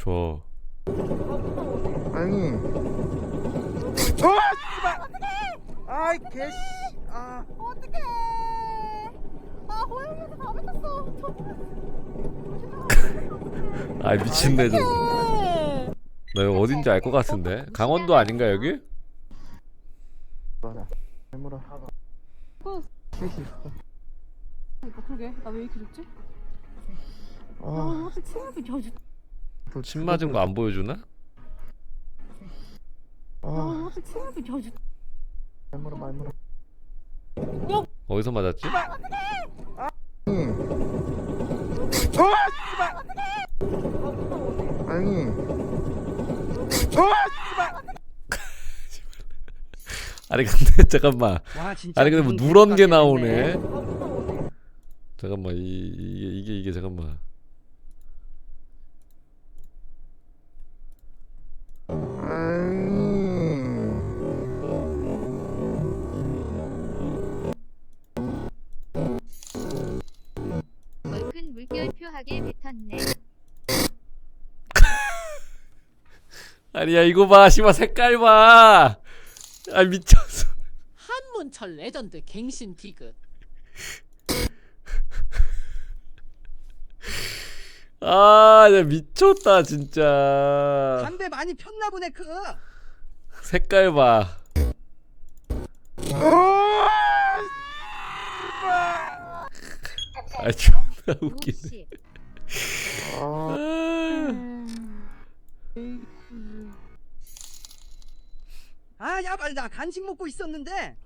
줘. 아니. 어! 씨발! 아이 개씨. 아. 어떡해. 아, 고양이한테 다 뱉었어. 아 미친네 저. 어떡해. 나 여기 어딘지 알 것 같은데. 강원도 아닌가 여기? 해물아. 그- 셋이. 그러니까 그러게. 나 왜 이렇게 좋지? 아, 아. 어떻게 친구들 져 주. 침 맞은 거 안 보여주나? 아. 아, 친구들 져주. 해물아 말물아. 어디서 맞았지? 아니. 어! 아니. 어! 아니 근데 잠깐만. 와 진짜 아니 근데 뭐 누런 게. 나오네. 잠깐만 이 이게 이게 이게 잠깐만. 물결표하게 뱉었네. 아니야 이거 봐 씨발 색깔 봐. 아 미쳤어. 한문철 레전드 갱신 디귿 아, 나 미쳤다 진짜. 담배 많이 폈나 보네 그 색깔 봐. 아, 존 나 웃기네. 아. 아, 아 야 빨리 나 간식 먹고 있었는데